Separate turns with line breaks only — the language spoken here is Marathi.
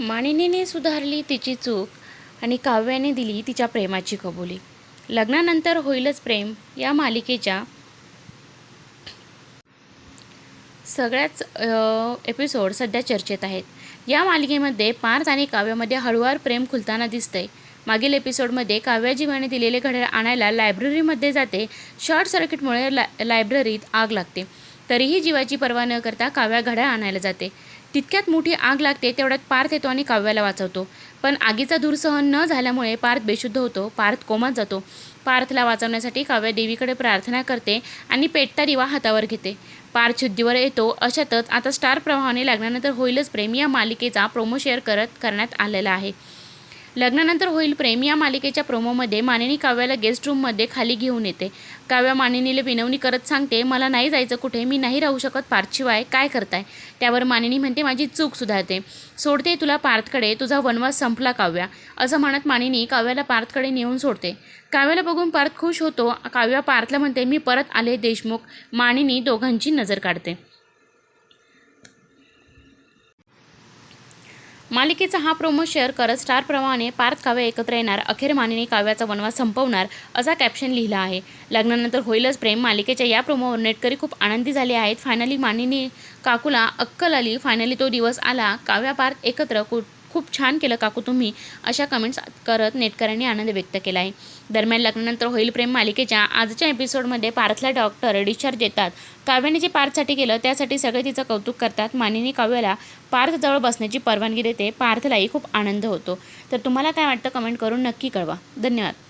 मानिनीने सुधारली तिची चूक आणि काव्याने दिली तिच्या प्रेमाची कबुली. लग्नानंतर होईलच प्रेम या मालिकेच्या सगळ्याच एपिसोड सध्या चर्चेत आहेत. या मालिकेमध्ये पार्थ आणि काव्यामध्ये हळूवार प्रेम खुलताना दिसतंय. मागील एपिसोडमध्ये काव्या जीवाने दिलेले घड्याळ आणायला लायब्ररीमध्ये जाते. शॉर्ट सर्किटमुळे ला लायब्ररीत आग लागते. तरीही जीवाची पर्वा न करता काव्या घड्याळ आणायला जाते. तितक्यात मोठी आग लागते तेवढ्यात पार्थ येतो आणि काव्याला वाचवतो. पण आगीचा धूर सहन न झाल्यामुळे पार्थ बेशुद्ध होतो पार्थ कोमात जातो. पार्थला वाचवण्यासाठी काव्या देवीकडे प्रार्थना करते आणि पेटता दिवा हातावर घेते. पार्थ शुद्धीवर येतो अशातच आता स्टार प्रवाहाने लग्नानंतर होईलच प्रेम या मालिकेचा प्रोमो शेअर करत करण्यात आलेला आहे. लग्नानंतर होईल प्रेम. या मालिकेच्या प्रोमोमध्ये मानिनी काव्याला गेस्ट रूममध्ये खाली घेऊन येते. काव्या मानिनीला विनवणी करत सांगते मला नाही जायचं कुठे मी नाही राहू शकत पार्थशिवाय काय करताय? त्यावर मानिनी म्हणते माझी चूक सुधारते. सोडते तुला पार्थकडे तुझा वनवास संपला काव्या. असं म्हणत मानिनी काव्याला पार्थकडे नेऊन सोडते. काव्याला बघून पार्थ खुश होतो. काव्या पार्थला म्हणते मी परत आले देशमुख. मानिनी दोघांची नजर काढते. मालिकेचा हा प्रोमो शेअर करत स्टारप्रमाणे पार्थ काव्य एकत्र येणार. अखेर मानिनी काव्याचा वनवास संपवणार असा कॅप्शन लिहिला आहे. लग्नानंतर होईलच प्रेम. मालिकेच्या या प्रोमोवर नेटकरी खूप आनंदी झाले आहेत. फायनली मानिनी काकूला अक्कल आली फायनली तो दिवस आला. काव्या पार्थ एकत्र कुट खूप छान केलं काकू तुम्ही. अशा कमेंट्स करत नेटकऱ्यांनी आनंद व्यक्त केला आहे दरम्यान लग्नानंतर होईल प्रेम मालिकेच्या आजच्या एपिसोडमध्ये पार्थला डॉक्टर डिस्चार्ज देतात. काव्याने जे पार्थसाठी केलं त्यासाठी सगळे तिचं कौतुक करतात. मानिनी काव्याला पार्थजवळ बसण्याची परवानगी देते. पार्थलाही खूप आनंद होतो. तर तुम्हाला काय वाटतं कमेंट करून नक्की कळवा. धन्यवाद.